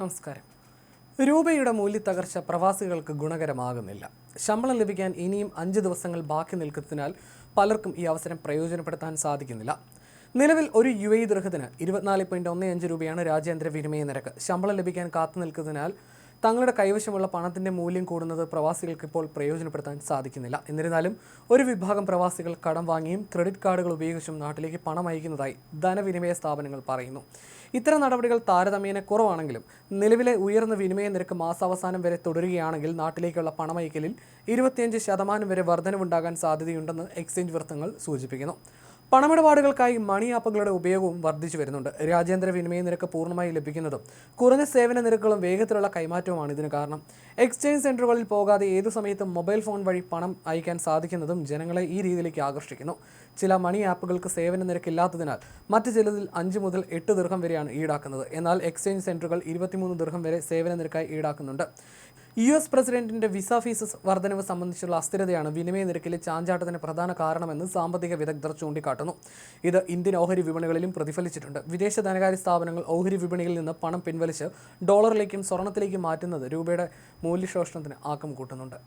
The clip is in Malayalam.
നമസ്കാരം. രൂപയുടെ മൂല്യത്തകർച്ച പ്രവാസികൾക്ക് ഗുണകരമാകുന്നില്ല. ശമ്പളം ലഭിക്കാൻ ഇനിയും അഞ്ച് ദിവസങ്ങൾ ബാക്കി നിൽക്കുന്നതിനാൽ പലർക്കും ഈ അവസരം പ്രയോജനപ്പെടുത്താൻ സാധിക്കുന്നില്ല. നിലവിൽ ഒരു യു എ ദൃഹത്തിന് ഇരുപത്തിനാല് പോയിന്റ് ഒന്ന് അഞ്ച് രൂപയാണ് രാജ്യാന്തര വിനിമയ നിരക്ക്. ശമ്പളം ലഭിക്കാൻ കാത്തു നിൽക്കുന്നതിനാൽ തങ്ങളുടെ കൈവശമുള്ള പണത്തിന്റെ മൂല്യം കൂടുന്നത് പ്രവാസികൾക്ക് ഇപ്പോൾ പ്രയോജനപ്പെടുത്താൻ സാധിക്കുന്നില്ല. എന്നിരുന്നാലും ഒരു വിഭാഗം പ്രവാസികൾ കടം വാങ്ങിയും ക്രെഡിറ്റ് കാർഡുകൾ ഉപയോഗിച്ചും നാട്ടിലേക്ക് പണം അയക്കുന്നതായി ധനവിനിമയ സ്ഥാപനങ്ങൾ പറയുന്നു. ഇത്തരം നടപടികൾ താരതമ്യേന കുറവാണെങ്കിലും നിലവിലെ ഉയർന്ന വിനിമയ നിരക്ക് മാസാവസാനം വരെ തുടരുകയാണെങ്കിൽ നാട്ടിലേക്കുള്ള പണമയക്കലിൽ ഇരുപത്തിയഞ്ച് ശതമാനം വരെ വർധനവുണ്ടാകാൻ സാധ്യതയുണ്ടെന്ന് എക്സ്ചേഞ്ച് വൃത്തങ്ങൾ സൂചിപ്പിക്കുന്നു. പണമിടപാടുകൾക്കായി മണി ആപ്പുകളുടെ ഉപയോഗവും വർദ്ധിച്ചു വരുന്നുണ്ട്. രാജ്യാന്തര വിനിമയ നിരക്ക് പൂർണമായി ലഭിക്കുന്നതും കുറഞ്ഞ സേവന നിരക്കുകളും വേഗത്തിലുള്ള കൈമാറ്റവുമാണ് ഇതിന് കാരണം. എക്സ്ചേഞ്ച് സെന്ററുകളിൽ പോകാതെ ഏതു സമയത്തും മൊബൈൽ ഫോൺ വഴി പണം അയക്കാൻ സാധിക്കുന്നതും ജനങ്ങളെ ഈ രീതിയിലേക്ക് ആകർഷിക്കുന്നു. ചില മണി ആപ്പുകൾക്ക് സേവന നിരക്കില്ലാത്തതിനാൽ മറ്റ് ചിലതിൽ അഞ്ച് മുതൽ എട്ട് ദീർഘം വരെയാണ് ഈടാക്കുന്നത്. എന്നാൽ എക്സ്ചേഞ്ച് സെന്ററുകൾ ഇരുപത്തിമൂന്ന് ദീർഘം വരെ സേവന നിരക്കായി ഈടാക്കുന്നുണ്ട്. യു എസ് പ്രസിഡന്റിന്റെ വിസ ഫീസ് വർധനവ് സംബന്ധിച്ചുള്ള അസ്ഥിരതയാണ് വിനിമയ നിരക്കിലെ ചാഞ്ചാട്ടത്തിന് പ്രധാന കാരണമെന്ന് സാമ്പത്തിക വിദഗ്ധർ ചൂണ്ടിക്കാട്ടുന്നു. ഇത് ഇന്ത്യൻ ഓഹരി വിപണികളിലും പ്രതിഫലിച്ചിട്ടുണ്ട്. വിദേശ ധനകാര്യ സ്ഥാപനങ്ങൾ ഓഹരി വിപണിയിൽ നിന്ന് പണം പിൻവലിച്ച് ഡോളറിലേക്കും സ്വർണത്തിലേക്കും മാറ്റുന്നത് രൂപയുടെ മൂല്യശോഷണത്തിന് ആക്കം കൂട്ടുന്നുണ്ട്.